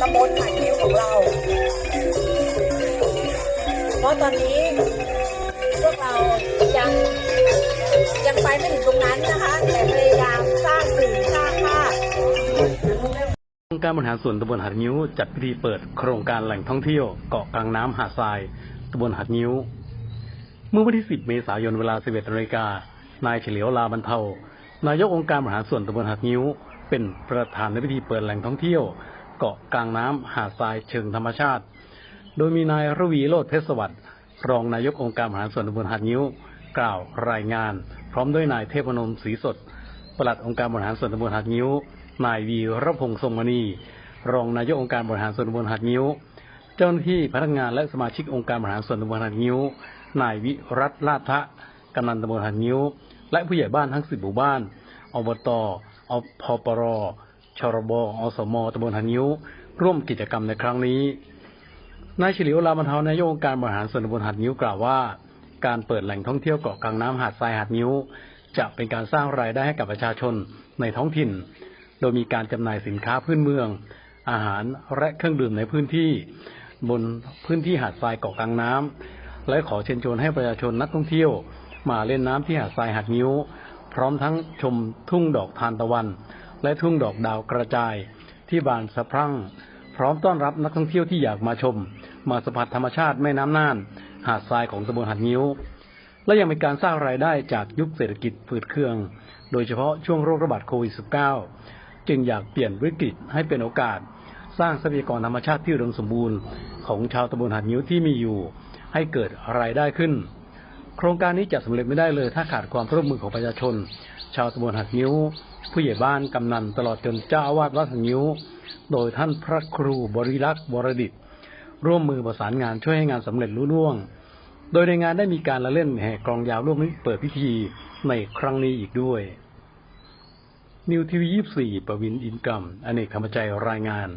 ตำบลหางนิ้วของเรา เพราะตอนนี้พวกเรายังยังไปไม่ถึงตรงนั้นนะคะ แต่พยายามสร้างสื่อสร้างภาพองค์การบริหารส่วนตำบลหาดนิ้ว จัดพิธีเปิดโครงการแหล่งท่องเที่ยวเกาะกลางน้ำหาดทรายตำบลหาดนิ้ว เมื่อวันที่ 10 เมษายนเวลา 11นาฬิกานายเฉลียวลาบรรเทานายกองค์การบริหารส่วนตำบลหาดนิ้ว เป็นประธานในพิธีเปิดแหล่งท่องเที่ยว เกาะกลางน้ำหาดทรายเชิงธรรมชาติ โดยมีนายรวีโรธเพชรสวัสดิ์รองนายกองค์การบริหารส่วนตำบลหาดนิ้ว กล่าวรายงาน พร้อมด้วยนายเทพนมศรีสดปลัดองค์การบริหารส่วนตำบลหาดนิ้ว นายวีรพงษ์ทรงมณี รองนายกองค์การบริหารส่วนตำบลหาดนิ้ว เจ้าหน้าที่พนักงานและสมาชิกองค์การบริหารส่วนตำบลหาดนิ้ว นายวิรัตลาภะกำนันตำบลหาดนิ้ว และผู้ใหญ่บ้านทั้งสิบหมู่บ้าน อบต อพปรชรบอสมตำบลหาดนิ้ว ร่วมกิจกรรมในครั้งนี้นายเฉลียวลาบรรเทานายกองการบริหารส่วนตำบลหาดนิ้วกล่าวว่า การเปิดแหล่งท่องเที่ยวเกาะกลางน้ำหาดทรายหาดนิ้ว จะเป็นการสร้างรายได้ให้กับประชาชนในท้องถิ่น โดยมีการจำหน่ายสินค้าพื้นเมือง อาหารและเครื่องดื่มในพื้นที่ บนพื้นที่หาดทรายเกาะกลางน้ำและขอเชิญชวนให้ประชาชนนักท่องเที่ยว มาเล่นน้ำที่หาดทรายหาดนิ้ว พร้อมทั้งชมทุ่งดอกทานตะวัน และทุ่งดอกดาวกระจาย ที่บานสะพรั่ง พร้อมต้อนรับนักท่องเที่ยวที่อยากมาชม มาสัมผัสธรรมชาติแม่น้ำน่าน หาดทรายของตำบลหาดนิ้ว และยังเป็นการสร้างรายได้จากยุคเศรษฐกิจฝืดเคือง โดยเฉพาะช่วงโรคระบาดโควิด -19 จึงอยากเปลี่ยนวิกฤตให้เป็นโอกาส สร้างทรัพยากรธรรมชาติที่อุดมสมบูรณ์ ของชาวตำบลหาดนิ้วที่มีอยู่ ให้เกิดรายได้ขึ้น โครงการนี้จะสำเร็จไม่ได้เลย ถ้าขาดความร่วมมือของประชาชน ชาวตำบลหัดนิ้ว ผู้ใหญ่บ้านกำนันตลอดจนเจ้าอาวาสวัดหัดนิ้ว โดยท่านพระครูบริรักษ์วรดิตร่วมมือประสานงานช่วยให้งานสำเร็จรุ่ล่วง โดยในงานได้มีการละเล่นแห่กลองยาวร่วมเปิดพิธีในครั้งนี้อีกด้วย นิวทีวี24ประวินอินกัมอเนกธรรมใจรายงาน